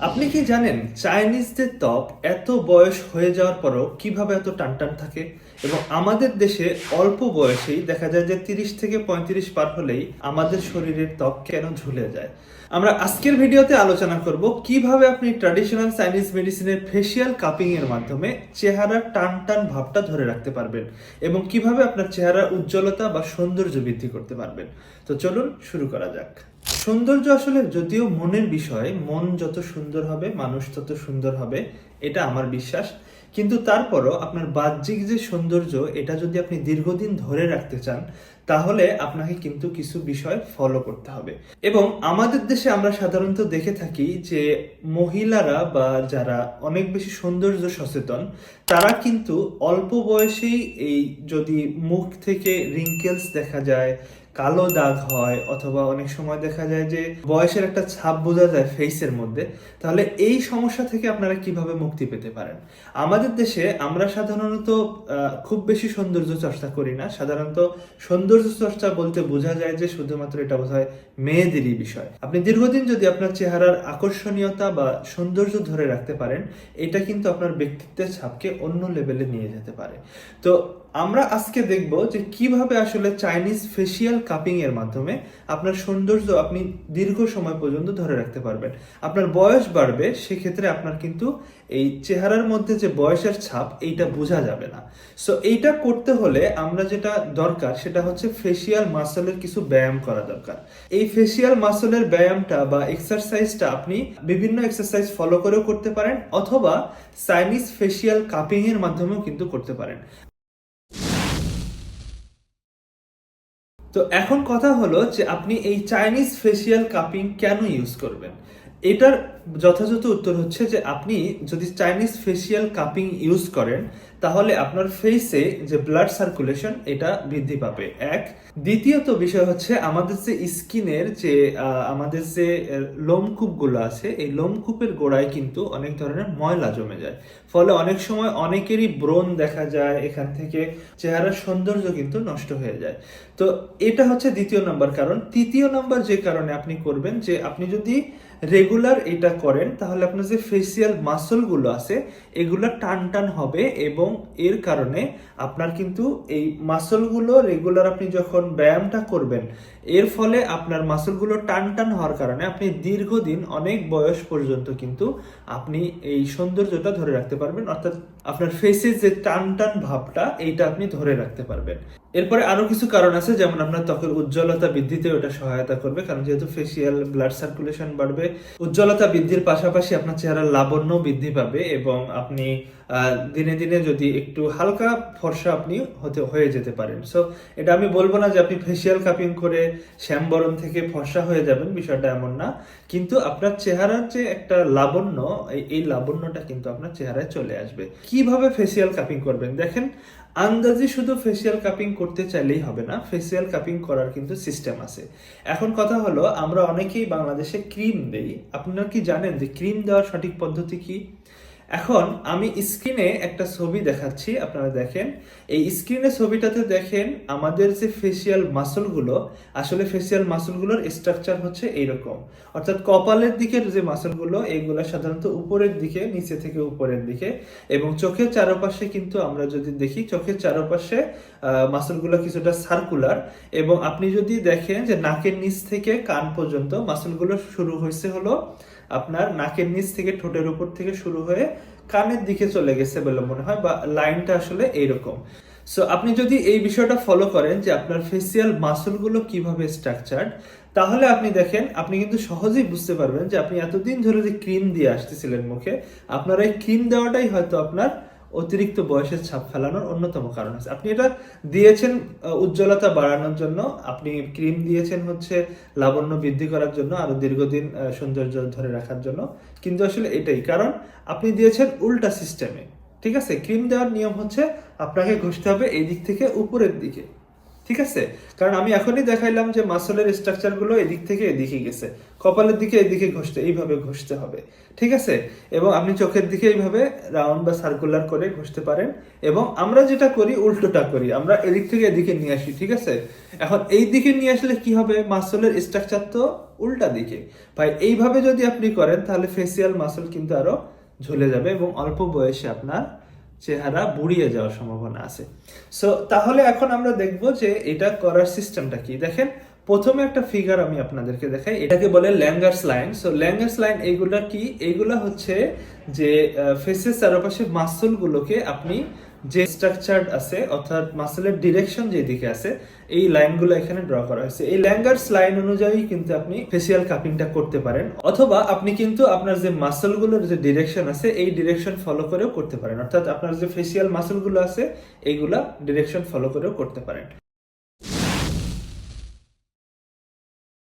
আপনি কি জানেন চাইনিজদের ত্বক এত বয়স হয়ে যাওয়ার পরও কীভাবে এত টান টান থাকে? এবং আমাদের দেশে অল্প বয়সেই দেখা যায় যে তিরিশ থেকে পঁয়ত্রিশ পার হলেই আমাদের শরীরের ত্বক কেন ঝুলে যায়? আমরা আজকের ভিডিওতে আলোচনা করব কীভাবে আপনি ট্র্যাডিশনাল চাইনিজ মেডিসিনের ফেসিয়াল কাপিং এর মাধ্যমে চেহারার টান টান ভাবটা ধরে রাখতে পারবেন এবং কীভাবে আপনার চেহারার উজ্জ্বলতা বা সৌন্দর্য বৃদ্ধি করতে পারবেন। তো চলুন শুরু করা যাক। সৌন্দর্য আসলে যদিও মনের বিষয়, মন যত সুন্দর হবে, মানুষ তত সুন্দর হবে, এটা আমার বিশ্বাস। কিন্তু তারপরও আপনার বাহ্যিক যে সৌন্দর্য, এটা যদি আপনি দীর্ঘদিন ধরে রাখতে চান, তাহলে আপনাকে কিন্তু কিছু বিষয় ফলো করতে হবে। এবং আমাদের দেশে আমরা সাধারণত দেখে থাকি যে মহিলারা বা যারা অনেক বেশি সৌন্দর্য সচেতন, তারা কিন্তু অল্প বয়সেই এই যদি মুখ থেকে রিঙ্কেলস দেখা যায় কালো দাগ হয় অথবা অনেক সময় দেখা যায় যে বয়সের একটা ছাপ বোঝা যায় ফেসের মধ্যে, তাহলে এই সমস্যা থেকে আপনারা কীভাবে মুক্তি পেতে পারেন? আমাদের দেশে আমরা সাধারণত খুব বেশি সৌন্দর্য চর্চা করি না। সাধারণত সৌন্দর্য চর্চা বলতে বোঝা যায় যে শুধুমাত্র এটা বোধ হয় মেয়েদেরই বিষয়। আপনি দীর্ঘদিন যদি আপনার চেহারার আকর্ষণীয়তা বা সৌন্দর্য ধরে রাখতে পারেন, এটা কিন্তু আপনার ব্যক্তিত্বের ছাপকে অন্য লেভেলে নিয়ে যেতে পারে। তো আমরা আজকে দেখব যে কীভাবে আসলে চাইনিজ ফেসিয়াল কাপিং এর মাধ্যমে আপনার সৌন্দর্য আপনি দীর্ঘ সময় পর্যন্ত ধরে রাখতে পারবেন। আপনার বয়স বাড়বে, সেক্ষেত্রে আপনার কিন্তু এই চেহারার মধ্যে যে বয়সের ছাপ, এইটা বোঝা যাবে না। সো এইটা করতে হলে আমরা যেটা দরকার, সেটা হচ্ছে ফেসিয়াল মাসলের কিছু ব্যায়াম করা দরকার। এই ফেসিয়াল মাসলের ব্যায়ামটা বা এক্সারসাইজটা আপনি বিভিন্ন এক্সারসাইজ ফলো করেও করতে পারেন, অথবা চাইনিজ ফেসিয়াল কাপিং এর মাধ্যমেও কিন্তু করতে পারেন। তো এখন কথা হলো যে আপনি এই চাইনিজ ফেসিয়াল কাপিং কেন ইউজ করবেন? এটার যথাযথ উত্তর হচ্ছে যে আপনি যদি চাইনিজ ফেসিয়াল কাপিং ইউজ করেন তাহলে আপনার ফেসে যে ব্লাড সার্কুলেশন এটা বৃদ্ধি পাবে। এক। দ্বিতীয়ত বিষয় হচ্ছে আমাদের যে স্কিনের যে আমাদের যে লোমকূপগুলো আছে, এই লোমকূপের গোড়ায় কিন্তু অনেক ধরনের ময়লা জমে যায়। ফলে অনেক সময় অনেকেরই ব্রণ দেখা যায়, এখান থেকে চেহারার সৌন্দর্য কিন্তু নষ্ট হয়ে যায়। তো এটা হচ্ছে দ্বিতীয় নম্বর কারণ। তৃতীয় নম্বর যে কারণে আপনি করবেন যে, আপনি যদি রেগুলার এটা করেন, তাহলে আপনার যে ফেসিয়াল মাসলগুলো আছে, এগুলো টান টান হবে এবং এর কারণে আপনার কিন্তু এই মাসলগুলো রেগুলার আপনি যখন ব্যায়ামটা করবেন, এর ফলে আপনার মাসলগুলো টান টান হওয়ার কারণে আপনি দীর্ঘদিন অনেক বয়স পর্যন্ত কিন্তু আপনি এই সৌন্দর্যটা ধরে রাখতে পারবেন, অর্থাৎ আপনার ফেসে যে টান টান ভাবটা, এইটা আপনি ধরে রাখতে পারবেন। এরপরে আরও কিছু কারণ আছে, যেমন আপনার ত্বকের উজ্জ্বলতা বৃদ্ধিতে ওটা সহায়তা করবে, কারণ যেহেতু ফেসিয়াল ব্লাড সার্কুলেশন বাড়বে, উজ্জ্বলতা বৃদ্ধির পাশাপাশি আপনার চেহারা লাবণ্য বৃদ্ধি পাবে এবং আপনি দিনে দিনে যদি একটু হালকা ফর্সা আপনি হতে হয়ে যেতে পারেন। সো এটা আমি বলব না যে আপনি ফেসিয়াল কাপিং করে শ্যামবরণ থেকে ফর্সা হয়ে যাবেন, বিষয়টা এমন না। কিন্তু আপনার চেহারার যে একটা লাবণ্য, এই- লাবণ্যটা কিন্তু আপনার চেহারায় চলে আসবে। কীভাবে ফেসিয়াল কাপিং করবেন? দেখেন, আন্দাজে শুধু ফেসিয়াল কাপিং করতে চাইলেই হবে না ফেসিয়াল কাপিং করার কিন্তু সিস্টেম আছে। এখন কথা হলো, আমরা অনেকেই বাংলাদেশে ক্রিম দেই। আপনারা কি জানেন যে ক্রিম দেওয়ার সঠিক পদ্ধতি কি? এখন আমি স্ক্রিনে একটা ছবি দেখাচ্ছি, আপনারা দেখেন। এই স্ক্রিনে ছবিটাতে দেখেন আমাদের যে ফেসিয়াল মাসলগুলো আসলে ফেসিয়াল মাসলগুলোর স্ট্রাকচার হচ্ছে এইরকম। অর্থাৎ কপালের দিকের যে মাসলগুলো এইগুলো সাধারণত উপরের দিকে, নিচে থেকে উপরের দিকে। এবং চোখের চারপাশে কিন্তু আমরা যদি দেখি, চোখের চারপাশে মাসলগুলো কিছুটা সার্কুলার এবং আপনি যদি দেখেন যে নাকের নিচ থেকে কান পর্যন্ত মাসলগুলো শুরু হয়েছে হলো আপনার নাকের নিচ থেকে ঠোঁটের উপর থেকে শুরু হয়ে কানের দিকে চলে গেছে বলে মনে হয়, বা লাইনটা আসলে এইরকম। সো আপনি যদি এই বিষয়টা ফলো করেন যে আপনার ফেসিয়াল মাসলগুলো কীভাবে স্ট্রাকচার্ড তাহলে আপনি দেখেন, আপনি কিন্তু সহজেই বুঝতে পারবেন যে আপনি এতদিন ধরে যে ক্রিম দিয়ে আসতেছিলেন মুখে, আপনার এই ক্রিম দেওয়াটাই হয়তো আপনার অতিরিক্ত বয়সের ছাপ ফেলানোর অন্যতম কারণ আছে। আপনি এটা দিয়েছেন উজ্জ্বলতা বাড়ানোর জন্য, আপনি ক্রিম দিয়েছেন হচ্ছে লাবণ্য বৃদ্ধি করার জন্য আরও দীর্ঘদিন সৌন্দর্য ধরে রাখার জন্য। কিন্তু আসলে এটাই, কারণ আপনি দিয়েছেন উল্টা সিস্টেমে ঠিক আছে? ক্রিম দেওয়ার নিয়ম হচ্ছে আপনাকে ঘষতে হবে এই দিক থেকে উপরের দিকে। ঠিক আছে? কারণ আমি এখনই দেখাইলাম যে মাসলের স্ট্রাকচারগুলো এদিক থেকে এদিকে গেছে। কপালের দিকে এদিকে ঘষতে, এইভাবে ঘষতে হবে। ঠিক আছে? এবং আপনি চোখের দিকে এইভাবে রাউন্ড বা সার্কুলার করে ঘষতে পারেন। এবং আমরা যেটা করি, উল্টোটা করি। আমরা এদিক থেকে এদিকে নিয়ে আসি, ঠিক আছে? এখন এই দিকে নিয়ে আসলে কি হবে? মাসলের স্ট্রাকচার তো উল্টা দিকে। ভাই, এইভাবে যদি আপনি করেন, তাহলে ফেসিয়াল মাসল কিন্তু আরও ঝুলে যাবে এবং অল্প বয়সে আপনার চেহারা বুড়িয়ে যাওয়ার সম্ভাবনা আছে। সো তাহলে এখন আমরা দেখব যে এটা করার সিস্টেমটা কি। দেখেন, প্রথমে একটা ফিগার আমি আপনাদেরকে দেখাই। এটাকে বলে Langer's line so Langer's line এইগুলা কি? এইগুলা হচ্ছে যে ফেসের চারপাশে মাসল গুলোকে আপনি যে স্ট্রাকচার আছে, অর্থাৎ মাসেলের ডিরেকশন যেদিকে আছে, এই লাইনগুলো এখানে ড্র করা হয়েছে। এই ল্যাঙ্গার্স লাইন অনুযায়ী কিন্তু আপনি ফেসিয়াল কাপিংটা করতে পারেন, অথবা আপনি কিন্তু আপনার যে মাসেলগুলোর যে ডিরেকশন আছে, এই ডিরেকশন ফলো করেও করতে পারেন। অর্থাৎ আপনার যে ফেসিয়াল মাসেলগুলো আছে, এইগুলা ডিরেকশন ফলো করেও করতে পারেন।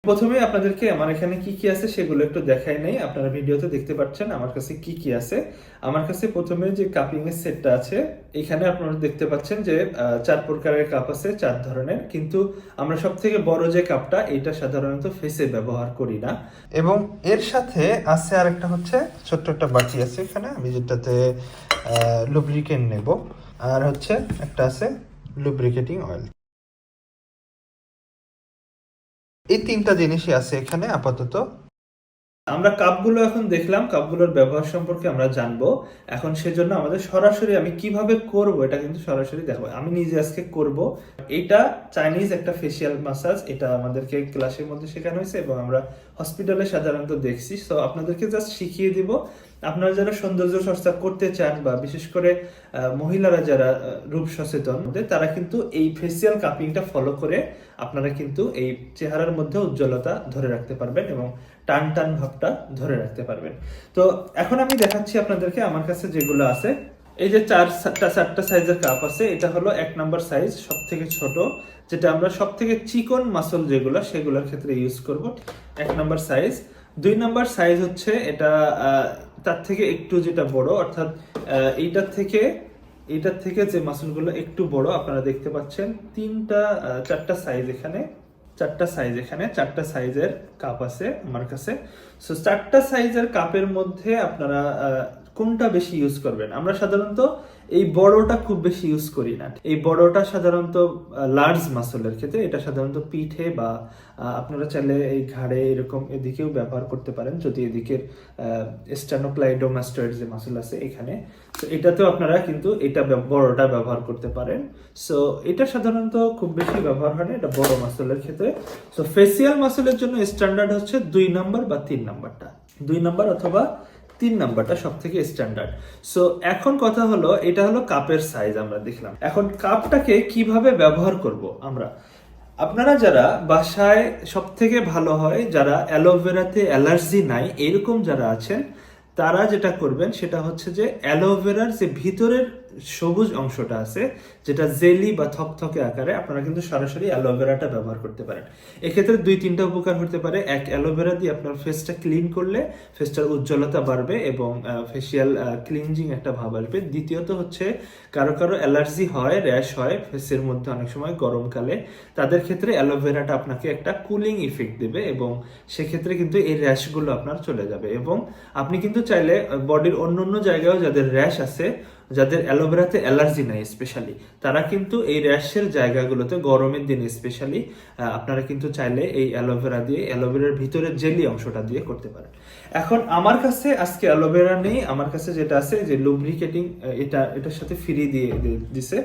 প্রথমে আপনাদেরকে আমার এখানে কি কি আছে সেগুলো একটু দেখাই নেই। আপনারা ভিডিওতে দেখতে পাচ্ছেন আমার কাছে কি কি আছে। আমার কাছে প্রথমে যে কাপিং এর সেটটা আছে, এখানে আপনারা দেখতে পাচ্ছেন যে চার প্রকারের কাপ আছে, চার ধরনের। কিন্তু আমরা সব থেকে বড় যে কাপটা এটা সাধারণত ফেসে ব্যবহার করি না। এবং এর সাথে আছে আরেকটা হচ্ছে, ছোট্ট একটা বাটি আছে এখানে, আমি যেটাতে লুব্রিকেন্ট নেব। আর হচ্ছে একটা আছে লুব্রিকেটিং অয়েল এই তিনটা জিনিসই আছে এখানে আপাতত। আমরা কাপগুলো এখন দেখলাম, কাপগুলোর ব্যবহার সম্পর্কে আমরা জানব। এখন সেজন্য আমাদের সরাসরি আমি কীভাবে করব এটা কিন্তু সরাসরি দেখো। আমি নিজে আজকে করব। এটা চাইনিজ একটা ফেসিয়াল মাসাজ এটা আমাদেরকে ক্লাসের মধ্যে শেখানো হয়েছে এবং আমরা হসপিটালে সাধারণত দেখছি। তো আপনাদেরকে জাস্ট শিখিয়ে দিব। আপনারা যারা সৌন্দর্য চর্চা করতে চান বা বিশেষ করে মহিলারা যারা রূপ সচেতন, তারা কিন্তু এই ফেসিয়াল কাপিংটা ফলো করে আপনারা কিন্তু এই চেহারার মধ্যে উজ্জ্বলতা ধরে রাখতে পারবেন এবং টান টান ভাবটা ধরে রাখতে পারবেন। তো এখন আমি দেখাচ্ছি আপনাদেরকে আমার কাছে যেগুলো আছে। এই যে চার চারটা চারটা সাইজের কাপ আছে, এটা হলো এক নাম্বার সাইজ সব থেকে ছোট, যেটা আমরা সব থেকে চিকন মাসল যেগুলো, সেগুলোর ক্ষেত্রে ইউজ করব এক নাম্বার সাইজ দুই নাম্বার সাইজ হচ্ছে এটা তার থেকে একটু যেটা বড়, অর্থাৎ এইটার থেকে এইটার থেকে যে মাসুলগুলো একটু বড়, আপনারা দেখতে পাচ্ছেন, তিনটা চারটা সাইজ এখানে, চারটা সাইজ এখানে, চারটা সাইজের কাপ আছে আমার কাছে। সো চারটা সাইজের কাপের মধ্যে আপনারা কোনটা বেশি ইউজ করবেন? আমরা সাধারণত এই বড়টা খুব বেশি ইউজ করি না। এই বড়টা সাধারণত লার্জ মাসলের ক্ষেত্রে, এটা সাধারণত পিঠে বা আপনারা চাইলে এই ঘাড়ে এরকম এদিকেও ব্যবহার করতে পারেন, যদি এদিকের স্টানোপ্লাইডোমাস্টয়েড যে মাসল আছে এখানে। তো এটাতেও আপনারা কিন্তু এটা বড়টা ব্যবহার করতে পারেন। সো এটা সাধারণত খুব বেশি ব্যবহার হয় না, এটা বড় মাসলের ক্ষেত্রে। সো ফেসিয়াল মাসলের জন্য স্ট্যান্ডার্ড হচ্ছে দুই নাম্বার বা তিন নাম্বারটা দুই নাম্বার অথবা তিন নাম্বারটা সব থেকে স্ট্যান্ডার্ড সো এখন কথা হলো, এটা হলো কাপের সাইজ আমরা দেখলাম। এখন কাপটাকে কীভাবে ব্যবহার করব আমরা? আপনারা যারা বাসায় সব থেকে ভালো হয়, যারা অ্যালোভেরাতে অ্যালার্জি নাই, এরকম যারা আছেন, তারা যেটা করবেন, সেটা হচ্ছে যে অ্যালোভেরার যে ভিতরের সবুজ অংশটা আছে, যেটা জেলি বা থকথকে আকারে আপনারা কিন্তু সরাসরি অ্যালোভেরাটা ব্যবহার করতে পারেন। এক্ষেত্রে দুই তিনটা উপকার হতে পারে। এক, অ্যালোভেরা দিয়ে আপনার ফেসটা ক্লিন করলে ফেসটার উজ্জ্বলতা বাড়বে এবং ফেসিয়াল ক্লিনজিং একটা ভাব আসবে। দ্বিতীয়ত হচ্ছে, কারও কারও অ্যালার্জি হয় র্যাশ হয় ফেসের মধ্যে অনেক সময় গরমকালে, তাদের ক্ষেত্রে অ্যালোভেরাটা আপনাকে একটা কুলিং ইফেক্ট দেবে এবং সেক্ষেত্রে কিন্তু এই র্যাশগুলো আপনার চলে যাবে এবং আপনি কিন্তু চাইলে বডির অন্য অন্য জায়গায়ও যাদের র্যাশ আছে যাদের অ্যালোভেরাতে অ্যালার্জি নাই স্পেশালি, তারা কিন্তু এই র্যাশের জায়গাগুলোতে গরমের দিনে স্পেশালি আপনারা কিন্তু চাইলে এই অ্যালোভেরা দিয়ে, অ্যালোভেরার ভিতরের জেলি অংশটা দিয়ে করতে পারেন। এখন আমার কাছে আজকে অ্যালোভেরা নেই, আমার কাছে যেটা আছে যে লুব্রিকেটিং এটা, এটার সাথে ফ্রি দিয়ে দিছে।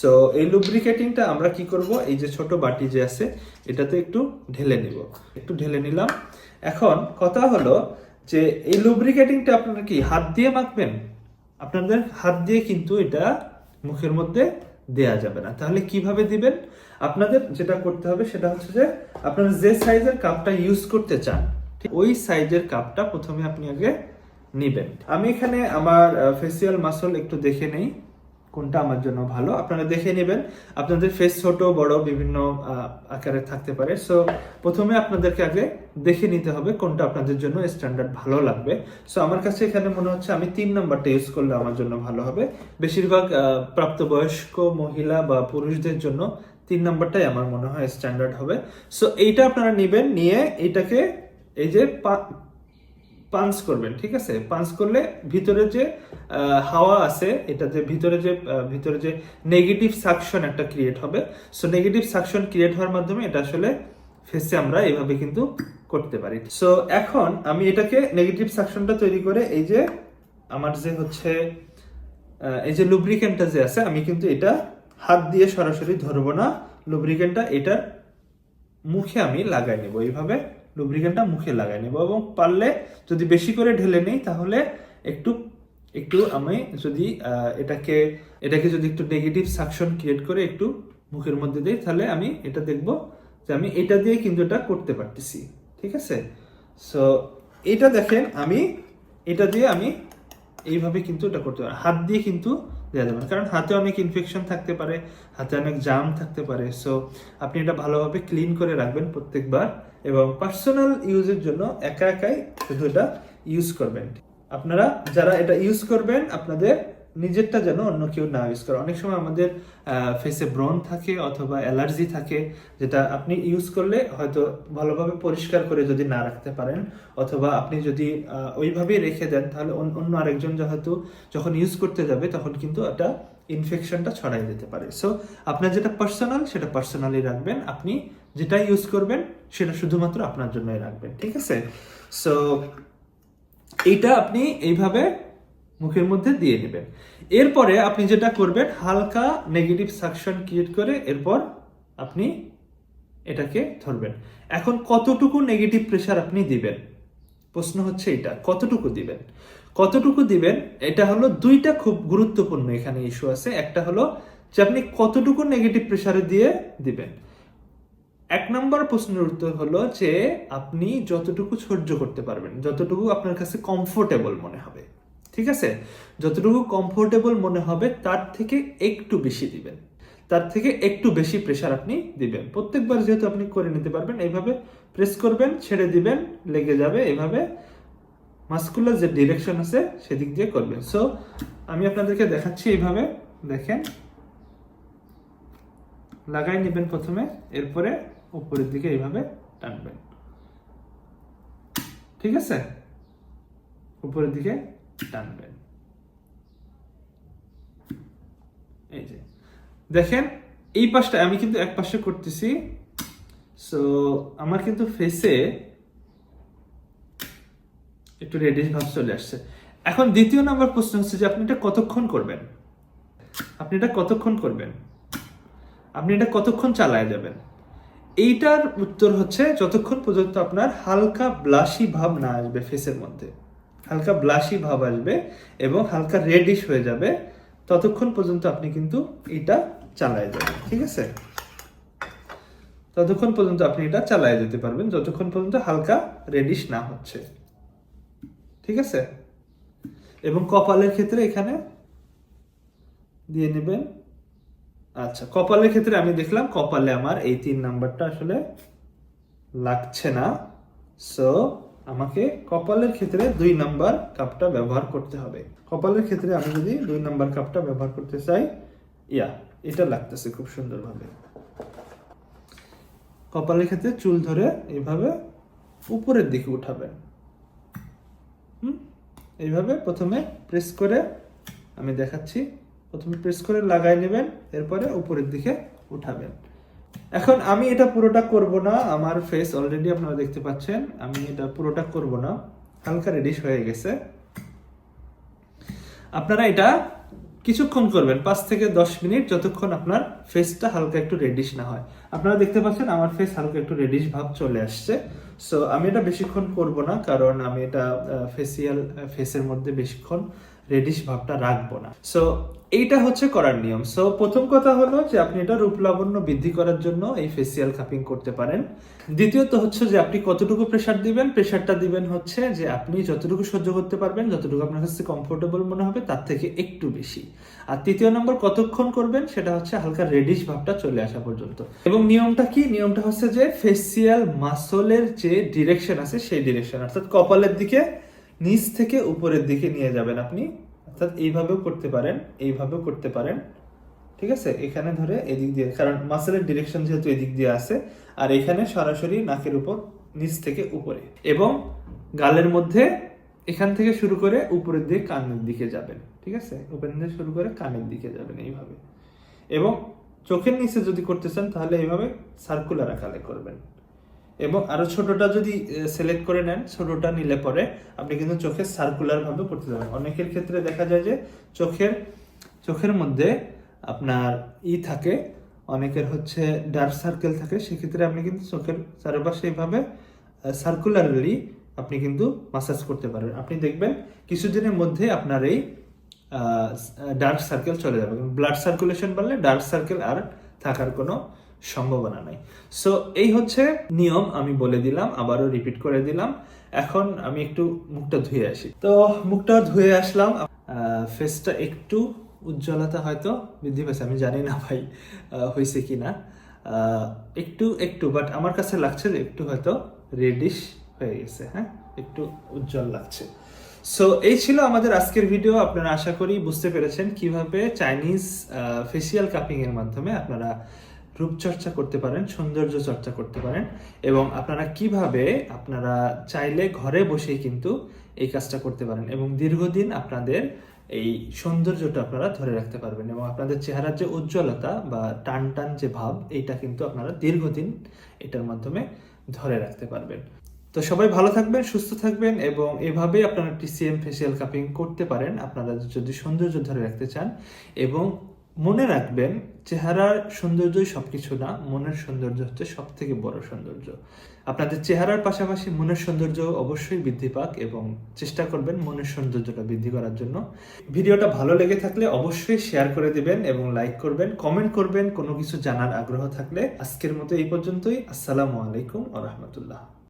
সো এই লুব্রিকেটিংটা আমরা কি করব? এই যে ছোট বাটি যে আছে, এটাতে একটু ঢেলে নিব। একটু ঢেলে নিলাম। এখন কথা হলো যে এই লুব্রিকেটিংটা আপনারা কি হাত দিয়ে মাখবেন? আপনাদের হাত দিয়ে কিন্তু এটা মুখের মধ্যে দেয়া যাবে না। তাহলে কীভাবে দিবেন? আপনাদের যেটা করতে হবে সেটা হচ্ছে যে আপনারা যে সাইজের কাপটা ইউজ করতে চান, ঠিক ওই সাইজের কাপটা প্রথমে আপনি আগে নিবেন। আমি এখানে আমার ফেসিয়াল মাসল একটু দেখে নেই। কোনটা আমার জন্য ভালো, আপনারা দেখে নেবেন। আপনাদের ফেস ছোট, বড়, বিভিন্ন আকারে থাকতে পারে। সো প্রথমে আপনাদেরকে আগে দেখে নিতে হবে কোনটা আপনাদের জন্য স্ট্যান্ডার্ড ভালো লাগবে। সো আমার কাছে এখানে মনে হচ্ছে আমি তিন নাম্বারটা ইউজ করলে আমার জন্য ভালো হবে। বেশিরভাগ প্রাপ্তবয়স্ক মহিলা বা পুরুষদের জন্য তিন নাম্বারটাই আমার মনে হয় স্ট্যান্ডার্ড হবে। সো এইটা আপনারা নেবেন, নিয়ে এইটাকে এই যে পাঞ্চ করবেন, ঠিক আছে? পাঞ্চ করলে ভিতরে যে হাওয়া আছে, এটা যে ভিতরে যে ভিতরে যে নেগেটিভ সাকশন একটা ক্রিয়েট হবে সো নেগেটিভ সাকশন ক্রিয়েট হওয়ার মাধ্যমে এটা আসলে ফেসে আমরা এভাবে কিন্তু করতে পারি। সো এখন আমি এটাকে নেগেটিভ সাকশনটা তৈরি করে এই যে, আমার যে হচ্ছে এই যে লুব্রিকেন্টটা যে আছে, আমি কিন্তু এটা হাত দিয়ে সরাসরি ধরবো না। লুব্রিকেন্টটা এটার মুখে আমি লাগাই নেব, এইভাবে লুব্রিকেন্টটা মুখে লাগাই নেব এবং পারলে যদি বেশি করে ঢেলে নেই, তাহলে একটু একটু আমি যদি এটাকে এটাকে যদি একটু নেগেটিভ সাকশন ক্রিয়েট করে একটু মুখের মধ্যে দিই, তাহলে আমি এটা দেখব যে আমি এটা দিয়ে কিন্তু এটা করতে পারতেছি। ঠিক আছে? সো এটা দেখেন আমি, এটা দিয়ে আমি এইভাবে কিন্তু এটা করতে পারি। হাত দিয়ে কিন্তু দেওয়া যাবে না, কারণ হাতে অনেক ইনফেকশন থাকতে পারে, হাতে অনেক জাম থাকতে পারে। সো আপনি এটা ভালোভাবে ক্লিন করে রাখবেন প্রত্যেকবার। এবং পার্সোনাল ইউজের জন্য একা একাই শুধু এটা ইউজ করবেন। আপনারা যারা এটা ইউজ করবেন, আপনাদের নিজেরটা যেন অন্য কেউ না ইউজ করে। অনেক সময় আমাদের ফেসে ব্রণ থাকে অথবা অ্যালার্জি থাকে, যেটা আপনি ইউজ করলে হয়তো ভালোভাবে পরিষ্কার করে যদি না রাখতে পারেন, অথবা আপনি যদি ওইভাবেই রেখে দেন, তাহলে অন্য আরেকজন যা হয়তো যখন ইউজ করতে যাবে, তখন কিন্তু এটা ইনফেকশনটা ছড়াই যেতে পারে। সো আপনার যেটা পার্সোনাল সেটা পার্সোনালি রাখবেন। আপনি যেটা ইউজ করবেন, সেটা শুধুমাত্র আপনার জন্যই রাখবেন, ঠিক আছে? সো এইটা আপনি এইভাবে মুখের মধ্যে দিয়ে নেবেন। এরপরে আপনি যেটা করবেন, হালকা নেগেটিভ সাকশন ক্রিয়েট করে এরপর আপনি এটাকে ধরবেন। এখন কতটুকু নেগেটিভ প্রেশার আপনি দিবেন? প্রশ্ন হচ্ছে এটা, কতটুকু দিবেন? কতটুকু দিবেন? এটা হলো দুইটা খুব গুরুত্বপূর্ণ এখানে ইস্যু আছে। একটা হলো যে আপনি কতটুকু নেগেটিভ প্রেশারে দিয়ে দিবেন। এক নম্বর প্রশ্নের উত্তর হলো যে আপনি যতটুকু সহ্য করতে পারবেন, যতটুকু আপনার কাছে কমফোর্টেবল মনে হবে, ঠিক আছে? যতটুকু কমফোর্টেবল মনে হবে, তার থেকে একটু বেশি দিবেন। তার থেকে একটু বেশি প্রেশার আপনি দিবেন। প্রত্যেকবার যেহেতু আপনি করে নিতে পারবেন, এইভাবে প্রেস করবেন, ছেড়ে দিবেন, লেগে যাবে, এইভাবে মাস্কুলার যে ডিরেকশন আছে, সেদিক দিয়ে করবেন। সো আমি আপনাদেরকে দেখাচ্ছি এইভাবে, দেখেন। লাগাই নেবেন প্রথমে, এরপরে উপরের দিকে এইভাবে টানবেন। ঠিক আছে? উপরের দিকে টানবেন। এই যে। দেখেন, এই পাশটা আমি কিন্তু এক পাশে করতেছি। সো আমার কিন্তু ফেসে একটু রেডিশ ভাব চলে আসছে। এখন দ্বিতীয় নাম্বার প্রশ্ন হচ্ছে যে আপনি এটা কতক্ষণ করবেন? আপনি এটা কতক্ষণ করবেন? আপনি এটা কতক্ষণ চালায় যাবেন? এইটার উত্তর হচ্ছে যতক্ষণ পর্যন্ত আপনার হালকা ব্লাশি ভাব না আসবে ফেসের মধ্যে, হালকা ব্লাশি ভাব আসবে এবং হালকা রেডিশ হয়ে যাবে, ততক্ষণ পর্যন্ত আপনি কিন্তু এটা চালায় যাবেন, ঠিক আছে? ততক্ষণ পর্যন্ত আপনি এটা চালায় যেতে পারবেন, যতক্ষণ পর্যন্ত হালকা রেডিশ না হচ্ছে, ঠিক আছে? এবং কপালের ক্ষেত্রে এখানে দিয়ে নেবেন আচ্ছা কপালের ক্ষেত্রে আমি দেখলাম কপালে আমার এই তিন নাম্বারটা আসলে লাগছে না। সো আমাকে কপালের ক্ষেত্রে দুই নাম্বার কাপটা ব্যবহার করতে হবে। কপালের ক্ষেত্রে আমি যদি দুই নাম্বার কাপটা ব্যবহার করতে চাই, ইয়া, এটা লাগতেছে খুব সুন্দরভাবে। কপালের ক্ষেত্রে চুল ধরে এইভাবে উপরের দিকে উঠাবেন। হুম? এইভাবে প্রথমে প্রেস করে আমি দেখাচ্ছি। প্রথমে প্রেস করে লাগাই নেবেন, এরপরে উপরের দিকে উঠাবেন। এখন আমি এটা পুরোটা করব না, আমার ফেস অলরেডি আপনারা দেখতে পাচ্ছেন, আমি এটা পুরোটা করব না, হালকা রেডিশ হয়ে গেছে। আপনারা এটা কিছুক্ষণ করবেন, পাঁচ থেকে দশ মিনিট, যতক্ষণ আপনার ফেসটা হালকা একটু রেডিশ না হয়। আপনারা দেখতে পাচ্ছেন আমার ফেস হালকা একটু রেডিশ ভাব চলে আসছে। সো আমি এটা বেশিক্ষণ করব না, কারণ আমি এটা ফেসিয়াল ফেসের মধ্যে বেশিক্ষণ রেডিশ ভাবটা রাখব না। সো এইটা হচ্ছে করার নিয়ম। সো প্রথম কথা হলো যে আপনি এটা রূপ লাবণ্য বৃদ্ধি করার জন্য এই ফেসিয়াল কাপিং করতে পারেন। দ্বিতীয়ত হচ্ছে যে আপনি কতটুকু প্রেশার দিবেন? প্রেশারটা দিবেন হচ্ছে যে আপনি যতটুকু সহ্য করতে পারবেন, যতটুকু আপনার কাছে কমফোর্টেবল মনে হবে, তার থেকে একটু বেশি। আর তৃতীয় নম্বর, কতক্ষণ করবেন? সেটা হচ্ছে হালকা রেডিশ ভাবটা চলে আসা পর্যন্ত। এবং নিয়মটা কি? নিয়মটা হচ্ছে যে ফেসিয়াল মাসলের যে ডিরেকশন আছে, সেই ডিরেকশন অর্থাৎ কপালের দিকে নিচ থেকে উপরের দিকে নিয়ে যাবেন আপনি। অর্থাৎ এইভাবেও করতে পারেন, এইভাবেও করতে পারেন। ঠিক আছে? এখানে ধরে এদিক দিয়ে, কারণ মাসেলের ডিরেকশন যেহেতু এদিক দিয়ে আছে, আর এখানে সরাসরি নাকের উপর, নিচ থেকে উপরে। এবং গালের মধ্যে এখান থেকে শুরু করে উপরের দিকে কানের দিকে যাবেন। ঠিক আছে? উপরের দিকে শুরু করে কানের দিকে যাবেন এইভাবে। এবং চোখের নিচে যদি করতে চান, তাহলে এইভাবে সার্কুলার আকারে করবেন। এবং আরও ছোটটা যদি সিলেক্ট করে নেন, ছোটটা নিলে পরে আপনি কিন্তু চোখে সার্কুলার ভাবে করতে পারবেন অনেকের ক্ষেত্রে দেখা যায় যে চোখের চোখের মধ্যে আপনার ই থাকে, অনেকের হচ্ছে ডার্ক সার্কেল থাকে, সেক্ষেত্রে আপনি কিন্তু চোখের চারপাশে এইভাবে সার্কুলারলি আপনি কিন্তু মাসাজ করতে পারবেন আপনি দেখবেন কিছুদিনের মধ্যে আপনার এই ডার্ক সার্কেল চলে যাবে। ব্লাড সার্কুলেশন বাড়লে ডার্ক সার্কেল আর থাকার কোনো সম্ভাবনা নাই। সো এই হচ্ছে নিয়ম, আমি বলে দিলাম, আবারও রিপিট করে দিলাম। এখন আমি একটু মুখটা ধুয়ে আসি। তো, মুখটা ধুয়ে আসলাম। ফেসটা একটু উজ্জ্বলতা হয়তো বৃদ্ধি পেয়েছে আমি জানি না ভাই হয়েছে কি না একটু একটু বাট আমার কাছে লাগছে যে একটু হয়তো রেডিশ হয়ে গেছে হ্যাঁ? একটু উজ্জ্বল লাগছে। সো এই ছিল আমাদের আজকের ভিডিও আপনারা আশা করি বুঝতে পেরেছেন কীভাবে চাইনিজ ফেসিয়াল কাপিং এর মাধ্যমে আপনারা রূপচর্চা করতে পারেন, সৌন্দর্য চর্চা করতে পারেন এবং আপনারা কীভাবে আপনারা চাইলে ঘরে বসেই কিন্তু এই কাজটা করতে পারেন এবং দীর্ঘদিন আপনাদের এই সৌন্দর্যটা আপনারা ধরে রাখতে পারবেন এবং আপনাদের চেহারার যে উজ্জ্বলতা বা টান টান যে ভাব, এইটা কিন্তু আপনারা দীর্ঘদিন এটার মাধ্যমে ধরে রাখতে পারবেন। তো সবাই ভালো থাকবেন, সুস্থ থাকবেন এবং এভাবেই আপনারা টিসিএম ফেসিয়াল কাপিং করতে পারেন। আপনারা যদি সৌন্দর্য ধরে রাখতে চান এবং মনে রাখবেন, চেহারার সৌন্দর্যই সবকিছু না, মনের সৌন্দর্য হচ্ছে সব থেকে বড় সৌন্দর্য। আপনাদের চেহারার পাশাপাশি মনের সৌন্দর্য অবশ্যই বৃদ্ধি পাক এবং চেষ্টা করবেন মনের সৌন্দর্যটা বৃদ্ধি করার জন্য। ভিডিওটা ভালো লেগে থাকলে অবশ্যই শেয়ার করে দিবেন এবং লাইক করবেন, কমেন্ট করবেন, কোনো কিছু জানার আগ্রহ থাকলে আজকের মতো এই পর্যন্তই। আসসালামু আলাইকুম আ রহমতুল্লাহ।